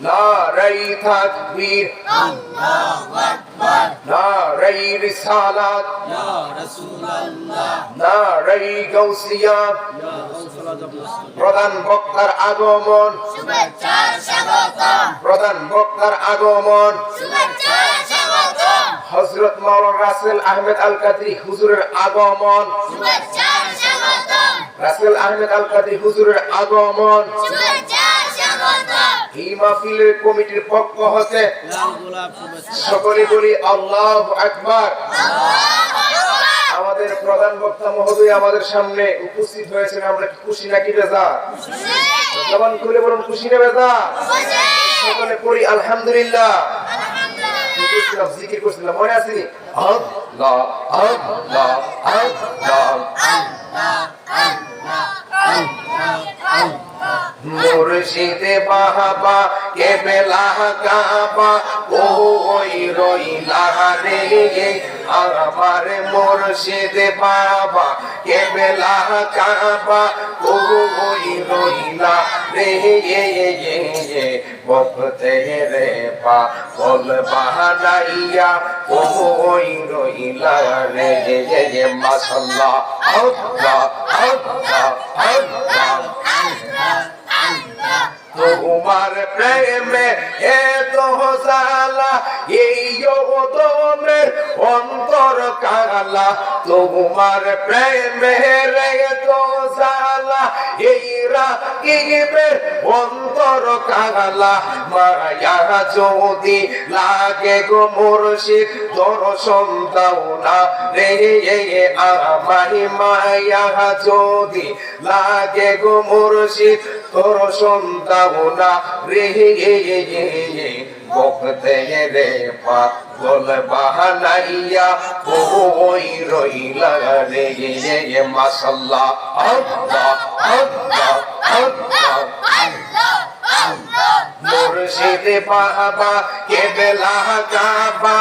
নারাই তাকবীর নারাই রিসালাত নারাই গাউসিয়া প্রধান বক্তার আগমন। শুভেচ্ছার প্রধান বক্তার আগমন। শুভেচ্ছার হযরত মাওলানা রাসেল আহমেদ আল কাদরি হুজুরের আগমন। শুভেচ্ছার রাসেল আহমেদ আল কাদরি হুজুরের আগমন। শুভেচ্ছার এই মাহফিলের কমিটির পক্ষ হতে সকলে বলি আল্লাহ আকবার। আমাদের প্রধান বক্তা মহোদয় আমাদের সামনে উপস্থিত হয়েছেন, আমরা খুশি নাকি বেজা? জবান খুলে বলুন, খুশি না বেজা? সকলে পড়ি, আলহামদুলিল্লাহ। করছিলাম? মনে আছে আল্লাহ আল্লাহ আল্লাহ। মুর্শিদে বাহাবা কে বেলা কাবা ওই রইলা রে আমার মুর্শিদে বাবা কে বেলা কাবা ওই রইলা রে রে রে তোমার প্রেমে এত জালা এই দমের অন্তর কালা, তোমার প্রেমে এত জালা এই রাগিবের অন্তর কালা মায়া যদি লাগে গো মুর্শিদ দর্শন দাও না রে আমারি মায়া যদি লাগে গো মুর্শিদ তোর সন্তানা রে বকতে রে পা বল বাহানাইয়া ওই রইলা রে? মাসাল্লাহ আল্লাহ আল্লাহ আল্লাহ মুর্শিদ বাবা কে বেলা কাবা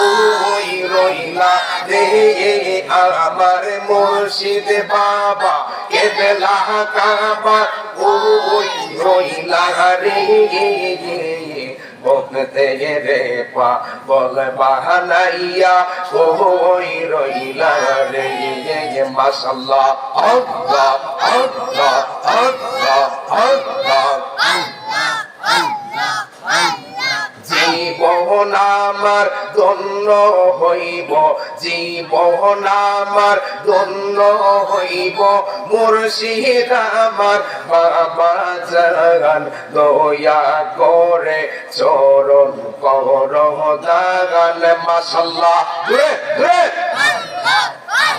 ওই রইলা রে? আমার মুর্শিদ বাবা কে বেলা কাবা ওই রইলা রে? বকতে রে পা বল বাহালাইয়া ওই রইলা রে? মাশাল্লাহ আল্লাহ আল্লাহ আল্লাহ আল্লাহ। জীবন আমার ধন্য হইব জীবন আমার ধন্য হইব। মুর্শিদ আমার বাবা জাগান, দয়া করে চরণ কর দাগান মাসাল্লাহ ঘুরে এই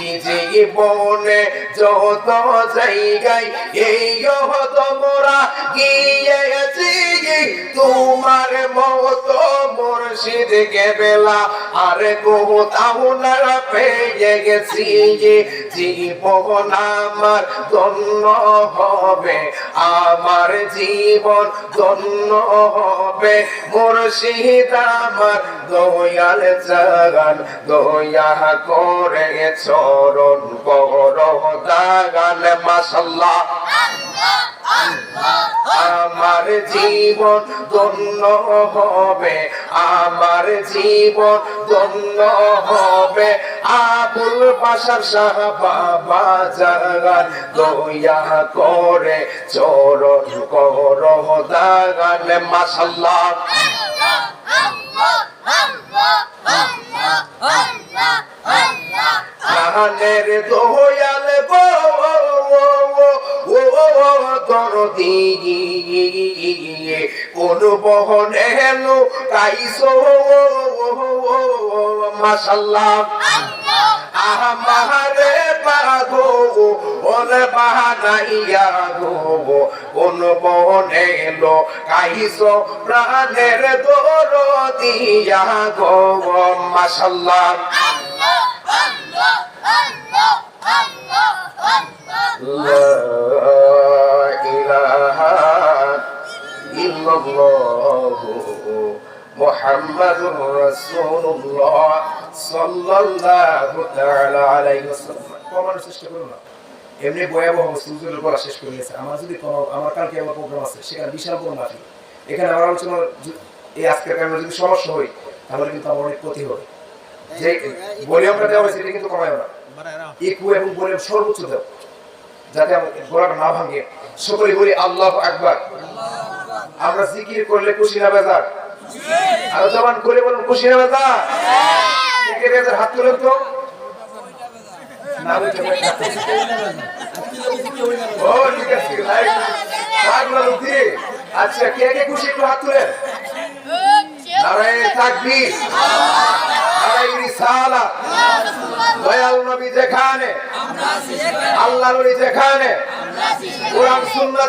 জীবনে যত জায়গায় এই হত মোরা গিয়েছি, তোমার মতো মুর্শিদ কে বেলা আর কোথাও না পেয়ে গেছি। জীবন আমার ধন্য হবে, আমার জীবন ধন্য হবে। মুর্শিদ আমার দয়াল জাগান দয়া করে চরণ কর দাগান মাসাল্লাহ আমার জীবন ধন্য হবে আমার জীবন ধন্য হবে আবুল বাসার শাহ বাবা জাগান দয়া করে চরণ কর দাগান মাসাল্লাহ কানের দয়াল গো ও দরদি কোন বহনে হেলো কাইসো মাশাল্লাহ আমারে পাগো ওলে বাহানাইয়া গো কোন বনে এলো কাইসো প্রাণের দর দিয়া গো محمد رسول الله صلى الله تعالى عليه وسلم করুন না এমনি ভয়াবহ সুযোগের উপর শেষ করে গেছে আমার যদি কোনো আমার কালকে আমার প্রোগ্রাম আছে সেখানে বিশাল কোনো মাফি এখানে আমার আলোচনা এই আজকের কারণে যদি সমস্যা হয় তাহলে কিন্তু আমার অনেক ক্ষতি হবে যে ভলিউমটা দেওয়া হয়েছে কিন্তু কমায় না ইকু এবং ভলিউম সর্বোচ্চ দেও যাতে আমার গলাটা না ভাঙে। সকলে বলি, আল্লাহ আকবার। আমরা জিকির করলে খুশি না বেজার আরও জবান করে বলুন খুশি না বেজার বেজার হাত তুলেন তো। আচ্ছা কে কে খুশি হাত তুলেন? নারায়ণ রিসালা আল্লাহ নবী যেখানে কোরআন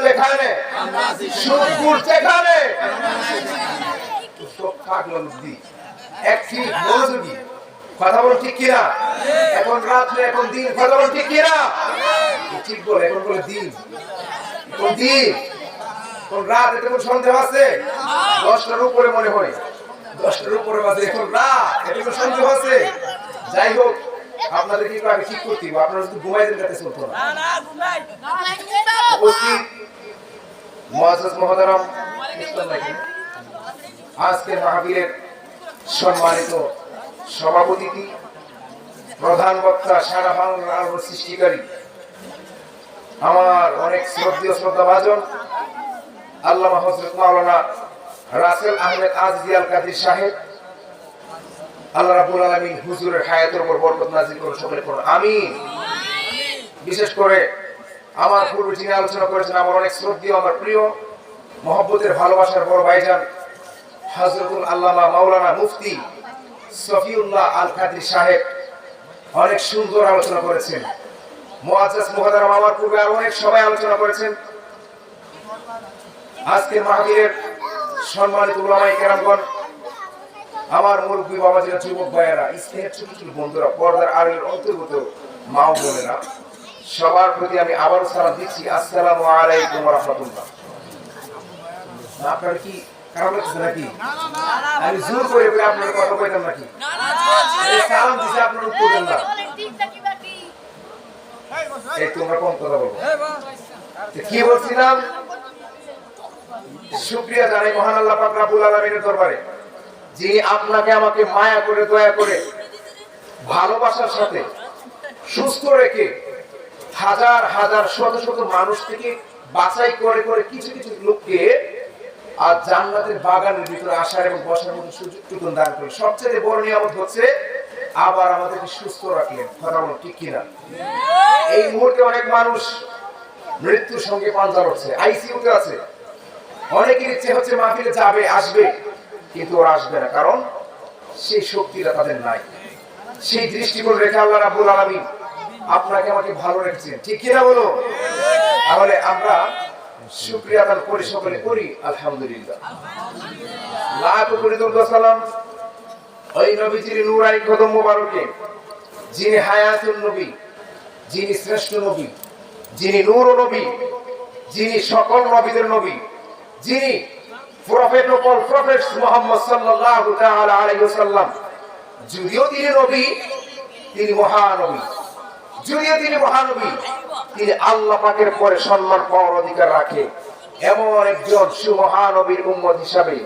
যেখানে, সুরপুর যেখানে। একটি মনোযোগী কথা বল ঠিক কিনা? এখন রাত্রে, এখন দিন, কথা বল ঠিক কিনা? ঠিক বলে, এখন বলে দিন। এখন দিন। কোন রাত এটা কোন সন্দেহ আছে? দশটার উপরে মনে হয়। দশটার উপরে বাজে এখন রাত সন্দেহ আছে যাই হোক আপনাদের কি আগে ঠিক করতে হবে আপনারা শুধু ঘুমাই দিন যাতে চলতো না। উপস্থিত আজকের মাহফিলের সম্মানিত সভাপতি প্রধান বক্তা সারা বাংলার আলোর সৃষ্টিকারী আমার অনেক শ্রদ্ধেয় শ্রদ্ধা ভাজন আল্লামা হজরত মাওলানা রাসেল আহমেদ আজিজি আল কাদির সাহেব। আল্লাহ রাবুল আলমিন হুজুরের হায়াতের উপর বরকত নাজিল করুন, সকলে করুন আমিন। বিশেষ করে আমার পূর্বে যিনি আলোচনা করেছেন, আমার অনেক শ্রদ্ধেয়, আমার প্রিয়, মহব্বতের ভালোবাসার বড় ভাইজান হজরতুল আল্লামা মাওলানা মুফতি সফিউল্লাহ আল কাদির সাহেব অনেক সুন্দর আলোচনা করেছেন। মুআজ্জাজ মুহাদারাম আমার পূর্বে আর অনেক সবাই আলোচনা করেছেন। আজকে মাহফিলের সম্মানিত উলামায়ে কেরামগণ, আমার মুরব্বী বাবাজিরা যুবক ভাইয়েরা, স্নেহের ছোট ছোট বন্ধুরা, পর্দার আড়ের অন্তর্গত মা বোনেরা, সবার প্রতি আমি আবারও সালাম দিচ্ছি। আসসালামু আলাইকুম রহমতুল্লাহ। আপনার কি খারাপ নাকি? আমি জোর করে আপনার কথা কইতাম নাকি? সালাম দিছে উত্তর দেন না। এই, তোমরা কম কথা বলব কি বলছিলাম? শুকরিয়া জানাই মহান আল্লাহ পাক রাব্বুল আলামিনের দরবারে, যিনি আপনাকে আমাকে মায়া করে, দয়া করে ভালোবাসার সাথে সুস্থ রেখে হাজার হাজার, শত শত মানুষ থেকে বাছাই করে করে কিছু কিছু লোককে আর জান্নাতের বাগানের ভিতরে আসার এবং বসার মতো সুযোগটুকু দান করে। সবচেয়ে বড় নিয়ামত হচ্ছে আবার আমাদেরকে সুস্থ রাখলেন। কথা বলো ঠিক কিনা? এই মুহূর্তে অনেক মানুষ মৃত্যুর সঙ্গে পাঞ্জা লড়ছে। আইসিইউতে আছে। অনেকের ইচ্ছে হচ্ছে মাহফিলে যাবে, আসবে, কিন্তু ওরা আসবে না, কারণ সেই শক্তিটা তাদের নাই। সেই দৃষ্টিকোণ রেখে আল্লাহ রাব্বুল আলামিন আপনাকে আমাকে ভালো রেখেছেন। ঠিক কিনা বলো? তাহলে আমরা শুকরিয়া আদান করি, সকলে করি, আলহামদুলিল্লাহ। লাখ সালাম ওই নবীজির নূরানি কদম মোবারকে, যিনি হায়াতুন নবী, যিনি শ্রেষ্ঠ নবী, যিনি নূর নবী, যিনি সকল নবীদের নবী যিনি প্রফেট অল প্রফেটস মুহাম্মদ আলাইহি ওয়াসাল্লাম, যদিও তিনি নবী, তিনি মহানবী যদিও তিনি মহানবী তিনি আল্লাহ পাকের পরে সম্মান পাওয়ার অধিকার রাখে। এমন একজন সুমহানবীর উম্মত হিসাবে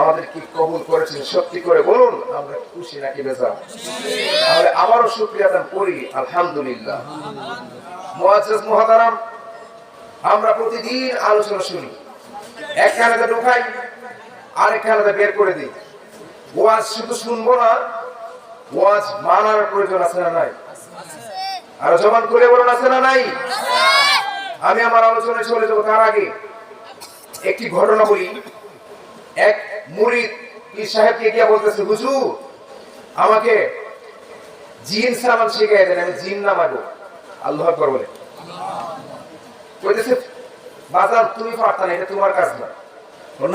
আমাদের কি কবুল করেছেন। সত্যি করে বলুন, আমরা খুশি নাকি বেজা তাহলে আবারও শুক্রিয়া দান করি, আলহামদুলিল্লাহ। মুআজ্জাজ মুহাতারাম, আমরা প্রতিদিন আলোচনা শুনি। এক কানাতে ঢুকাই আরেক কানাতে বের করে দিই। ওয়াজ শুধু শুনব না, ওয়াজ মানার প্রয়োজন আছে না নাই? আর জবান করে বলুন, আছে না নাই? আমি আমার আলোচনায় চলে যাব তার আগে। একটি ঘটনা বলি। এক মুরিদ পীর সাহেবকে গিয়ে বলতেছে, হুজুর, আমাকে জিন সামান শিখাই দেন, আমি জিন নামাবো আল্লাহ বলে। কইতেছে বাজার তুমি পারতা না, এটা তোমার কাজ না।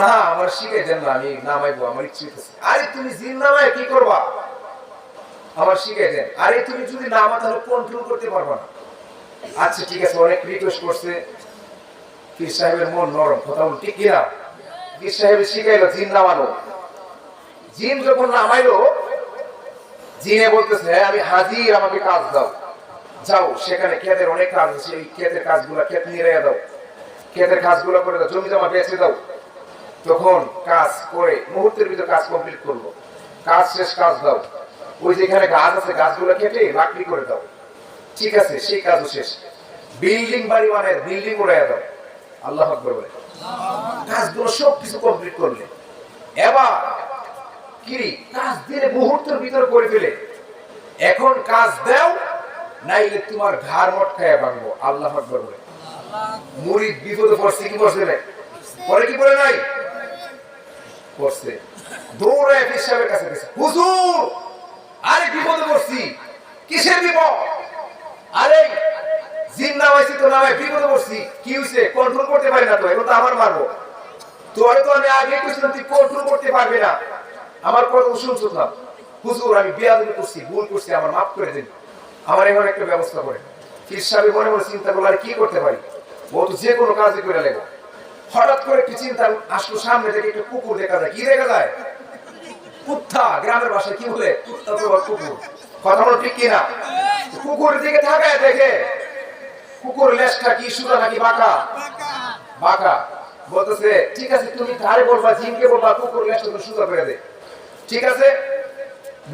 না, আমার শিখাই দেন না, আমি নামাইবো, আমার ইচ্ছে আরে, তুমি জিন নামায় কি করবা? আমার শিখাই দেন আরে, তুমি যদি নামা তাহলে কন্ট্রোল করতে পারবা না। আচ্ছা ঠিক আছে, অনেক রিকোয়েস্ট করছে। পীর সাহেবের মন নরম, কথা বল, ঠিক কিনা? পীর সাহেব শিখাইলো, জিন নামানো জিন যখন নামাইলো, জিনে বলতেছে হ্যাঁ আমি হাজির, আমাকে কাজ দাও। যাও, সেখানে ক্ষেতের অনেক কাজ আছে, এই ক্ষেতের কাজগুলো ক্ষেত নিয়ে দাও। ক্ষেতের কাজগুলো করে দাও? জমি জমা বেঁচে দাও তখন কাজ করে, মুহূর্তের ভিতর কাজ কমপ্লিট করব। কাজ শেষ, কাজ দাও। ওই যেখানে গাছ আছে, গাছগুলো কেটে লাকড়ি করে দাও। ঠিক আছে, সেই কাজও শেষ। বিল্ডিং বাড়ি মানে বিল্ডিং উড়াইয়া দাও। আল্লাহ আকবর বলে। কাজগুলো সব কিছু কমপ্লিট করলে। এবার কিরি কাজ দিলে, মুহূর্তের ভিতরে করে ফেলে। এখন কাজ দাও, নাইলে তোমার ঘাড় মটকায় ভাঙবো। আল্লাহ আকবর বলে। বিপদে পড়ছে, কি না পরে কি পড়ে নাই? পড়ছে। দৌড়ায় কাছে গেছে। হুজুর, আরে বিপদে পড়ছি। কিসের বিপদ? আরে তো নামাই বিপদে পড়ছি। কি হইছে কন্ট্রোল করতে পারি না তো এখন তো আমার মারবো। তোরে তো আমি আগে তুই কন্ট্রোল করতে পারবি না। আমার কথা শুনছিস না হুজুর, আমি বিয়াদবি করছি, ভুল করছি, আমার মাফ করে দিন। আমার এখন একটা ব্যবস্থা করে পীর সাহেব মনে মনে চিন্তা করল, আর কি করতে পারি? ও তো যে কোনো কাজই করে লেগে হঠাৎ করে একটু চিন্তা আসলো সামনে থেকে একটা কুকুর দেখা যায়। কি দেখা যায়? কুত্তা, গ্রামের ভাষায় কি বলে? কুত্তা কুকুর। কথা বলো ঠিক কিনা? কুকুরের দিকে তাকায় দেখে। কুকুর লেজটা কি সুদা নাকি বাঁকা? বাঁকা। বলতেছে, ঠিক আছে, তুমি কারে বলবা জিনকে বলবা কুকুর লেজটা তো সুদা করে দে। ঠিক আছে।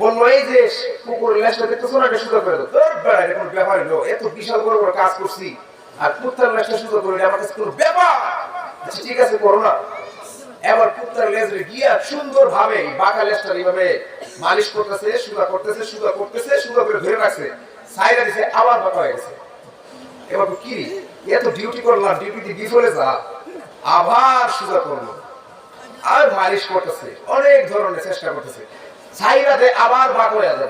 বলল, এই যে কুকুর লেজটা দেখতেছো না সুদা করে বেড়া কোনো ব্যাপার এত বিশাল বড় বড় কাজ করছি। আর কুত্তার লেজটা সুদা করে আমার কাছে কোনো ব্যাপার! আচ্ছা ঠিক আছে, করো না। এবার কুত্তার লেজরে গিয়া সুন্দর ভাবে বাঁকা লেজটা এইভাবে মালিশ করতেছে সুদা করতেছে সুদা করতেছে সুদা করে ধরে রাখছে। সাইডা দিছে, আবার বাঁকা হয়ে গেছে। এবার কি? এত ডিউটি করলাম ডিউটি বিফলে যা। আবার সুদা করল। আর মালিশ করতেছে, অনেক ধরনের চেষ্টা করতেছে। সাইডাতে আবার বাঁকা হয়ে যাবে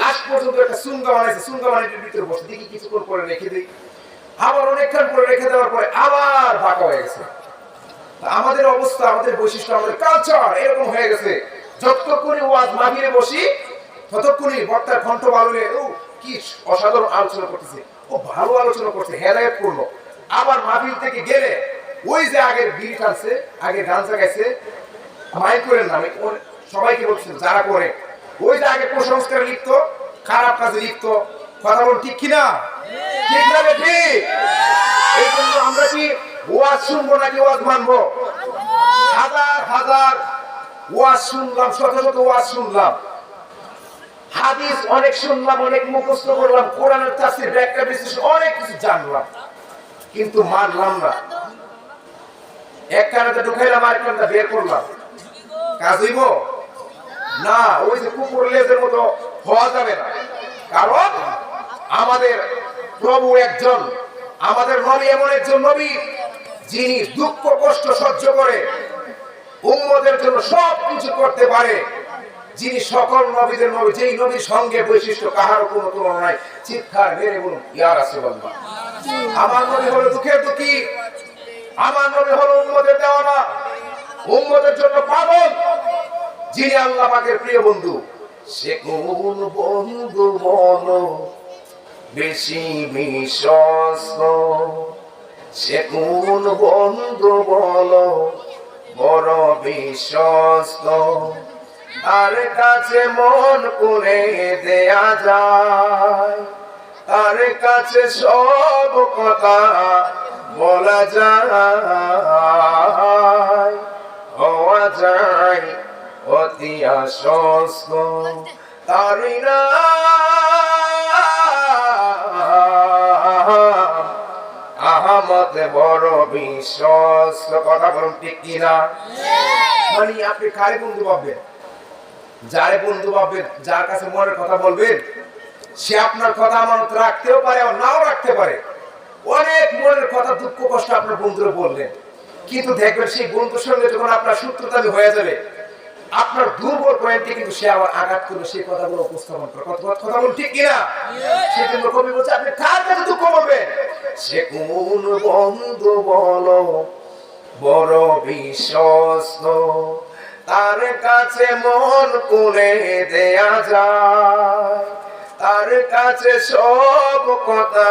লাস্ট পর্যন্ত একটা সুন্দর বানাইছে, সুন্দর বানাইতে ভিতরে বসে দেখি কিছুক্ষণ পরে রেখে দিই। আবার অনেকক্ষণ পরে রেখে দেওয়ার পরে আবার বাঁকা হয়ে গেছে। আমাদের অবস্থা, আমাদের বৈশিষ্ট্য, আমাদের কালচার এরকম হয়ে গেছে। যতক্ষণই ওয়াজ মাহিরে বসি ততক্ষণই বক্তার কণ্ঠ ও, কি অসাধারণ আলোচনা করতেছে, ও, ভালো আলোচনা করছে, হেদায়ত করল আবার মাহফিল থেকে গেলে, ওই যে আগের বিড়ি টানছে আগে গান গাইছে মাইক করেন না সবাইকে বলছি, যারা করে, ওই যে আগে কুসংস্কার লিপ্ত খারাপ কাজে লিপ্ত কথা বল ঠিক কিনা? ঠিক না এই জন্য আমরা ওয়াজ শুনব নাকি ওয়াজ মানবো? হাজার হাজার শুনলাম ওয়াজ শুনলাম। অনেক শুনলাম, অনেক করলাম, কোরআনের অনেক কিছু জানলাম। কিন্তু মানলাম না। এক কানাতে ঢুকাইলাম আর কানটা বের করলাম। কাজ না, ওই যে কুকুর লেজের মতো হওয়া যাবে না। কারণ আমাদের প্রভু একজন, আমাদের নবী এমন একজন নবী, যিনি দুঃখ, কষ্ট সহ্য করে উম্মদের জন্য সব কিছু করতে পারে, যিনি সকল নবীদের নবী, যেই নবীর সঙ্গে বৈশিষ্ট্য কাহারও কোনো তুলনা নাই। চিৎকার মেরে বলুন, ইয়া রাসূলুল্লাহ। আমার নবী হলো দুঃখের দুঃখী, আমার নবী হলো উম্মদের দেওয়ানা উম্মদের জন্য পাগল, যিনি আল্লাহ পাকের প্রিয় বন্ধু। সে কোন বন্ধু বলো বেশি বিশ্বস্ত। সে কোন বন্ধু বলো, বড় বিশ্বস্ত। তার কাছে মন করে দেয়া যায়। তার কাছে সব কথা বলা যায়। হওয়া যায় অতি আশ্বস্ত। তারি না আহমদ বড় বিশ্বস্ত কথা বলুন ঠিক কিনা মানে আপনি কারে বন্ধু পাবেন যারে বন্ধু পাবেন যার কাছে মনের কথা বলবেন সে আপনার কথা আমানত রাখতেও পারে আর নাও রাখতে পারে। অনেক মনের কথা দুঃখ কষ্ট আপনার বন্ধুরা বললেন। কিন্তু দেখবেন সেই বন্ধুর সঙ্গে যখন আপনার সূত্রতা হয়ে যাবে আপনার দুর্বল পয়েন্টে কিন্তু সে আবার আঘাত করবে সেই কথাগুলো উপস্থাপন করে। কথা কথা বলুন ঠিক কিনা? সেজন্য কবি বলছে আপনি কার কাছে দুঃখ বলবেন সে কোন বন্ধু বলো বড় বিশ্বস্ত তার কাছে মন করে দেয়া যায়। তার কাছে সব কথা